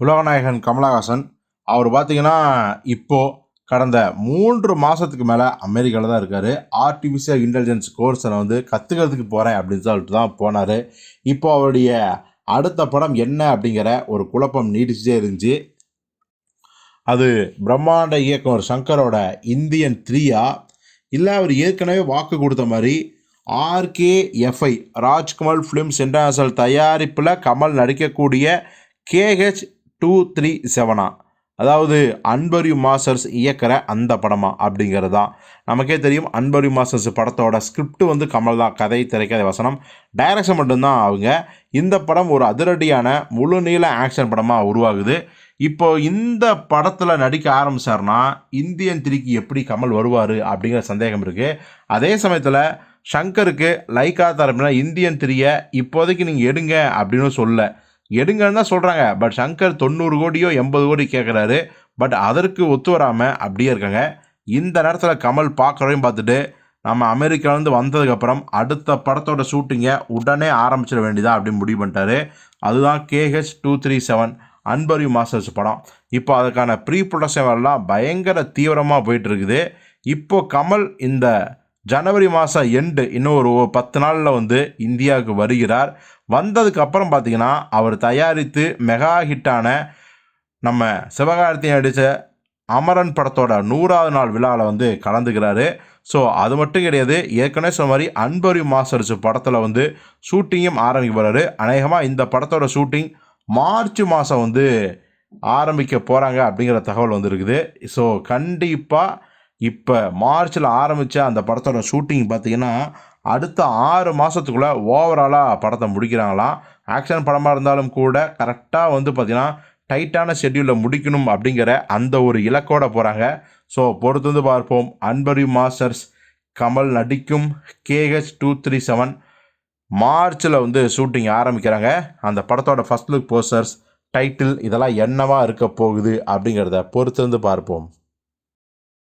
உலகநாயகன் கமலஹாசன் அவர் பார்த்திங்கன்னா இப்போது கடந்த மூன்று மாதத்துக்கு மேலே அமெரிக்காவில் தான் இருக்கார். ஆர்டிஃபிஷியல் இன்டெலிஜென்ஸ் கோர்ஸை வந்து கற்றுக்கிறதுக்கு போகிறேன் அப்படின்னு சொல்லிட்டு தான் போனார். இப்போ அவருடைய அடுத்த படம் என்ன அப்படிங்கிற ஒரு குழப்பம் நீடிச்சுட்டே இருந்துச்சு. அது பிரம்மாண்ட இயக்குனர் சங்கரோட இந்தியன் த்ரீயா? இல்லை அவர் ஏற்கனவே வாக்கு கொடுத்த மாதிரி ஆர்கேஎஃப்ஐ ராஜ்கமல் ஃபிலிம்ஸ் இன்டர்நேஷனல் தயாரிப்பில் கமல் நடிக்கக்கூடிய கேஹெச் டூ த்ரீ செவனா அதாவது அன்பரியு மாஸ்டர்ஸ் இயக்கிற அந்த படமா அப்படிங்கிறது. தான் நமக்கே தெரியும் அன்பரியு மாஸ்டர்ஸ் படத்தோட ஸ்கிரிப்ட் வந்து கமல் தான் கதை திரைக்கதை வசனம் டைரக்ஷன் மட்டும்தான் அவங்க. இந்த படம் ஒரு அதிரடியான முழு நீள ஆக்ஷன் படமாக உருவாகுது. இப்போ இந்த படத்தில் நடிக்க ஆரம்பித்தார்னா இந்தியன் திரிக்கு எப்படி கமல் வருவார் அப்படிங்கிற சந்தேகம் இருக்குது அதே சமயத்தில் ஷங்கருக்கு லைக்கா தரப்பினா இந்தியன் திரியை இப்போதைக்கு நீங்கள் எடுங்க அப்படின்னு சொல்ல. எடுங்கன்னு தான் சொல்கிறாங்க பட் சங்கர் தொண்ணூறு கோடியோ எண்பது கோடி கேட்குறாரு பட் அதற்கு ஒத்து வராமல் அப்படியே இருக்காங்க. இந்த நேரத்தில் கமல் பார்க்குறதையும் பார்த்துட்டு நம்ம அமெரிக்காவிலேருந்து வந்ததுக்கப்புறம் அடுத்த படத்தோட ஷூட்டிங்கை உடனே ஆரம்பிச்சிட வேண்டியதா அப்படின்னு முடிவு பண்ணிட்டாரு. அதுதான் KH two three seven Anbariv masters படம். இப்போ அதுக்கான ப்ரீ ப்ரொடக்ஷன் எல்லாம் பயங்கர தீவிரமாக போயிட்டு இருக்குது. கமல் இந்த ஜனவரி மாதம் எண்டு இன்னும் ஒரு பத்து நாளில் வந்து இந்தியாவுக்கு வருகிறார். வந்ததுக்கப்புறம் பார்த்தீங்கன்னா அவர் தயாரித்து மெகா ஹிட்டான நம்ம சிவகார்த்தி நடித்த அமரன் படத்தோட நூறாவது நாள் விழாவில் வந்து கலந்துக்கிறாரு. ஸோ அது மட்டும் கிடையாது ஏற்கனவே சொன்ன மாதிரி அன்பரி மாஸ்டர்ஸ் படத்தில் வந்து ஷூட்டிங்கும் ஆரம்பிக்க போகிறாரு அநேகமாக இந்த படத்தோட ஷூட்டிங் மார்ச் மாதம் வந்து ஆரம்பிக்க போகிறாங்க அப்படிங்கிற தகவல் வந்துருக்குது. ஸோ கண்டிப்பாக இப்போ மார்ச்சில் ஆரம்பித்த அந்த படத்தோட ஷூட்டிங் பார்த்தீங்கன்னா அடுத்த ஆறு மாதத்துக்குள்ளே ஓவராலாக படத்தை முடிக்கிறாங்களாம். ஆக்ஷன் படமாக இருந்தாலும் கூட கரெக்டாக வந்து பார்த்திங்கன்னா டைட்டான ஷெட்யூலில் முடிக்கணும் அப்படிங்கிற அந்த ஒரு இலக்கோட போகிறாங்க ஸோ பொறுத்து வந்து பார்ப்போம். அன்பரி மாஸ்டர்ஸ் கமல் நடிக்கும் கேஹெச் டூ த்ரீ செவன் மார்ச்சில் வந்து ஷூட்டிங் ஆரம்பிக்கிறாங்க. அந்த படத்தோட ஃபஸ்ட் லுக் போஸ்டர்ஸ் டைட்டில் இதெல்லாம் என்னவாக இருக்க போகுது அப்படிங்கிறத பொறுத்து வந்து பார்ப்போம்.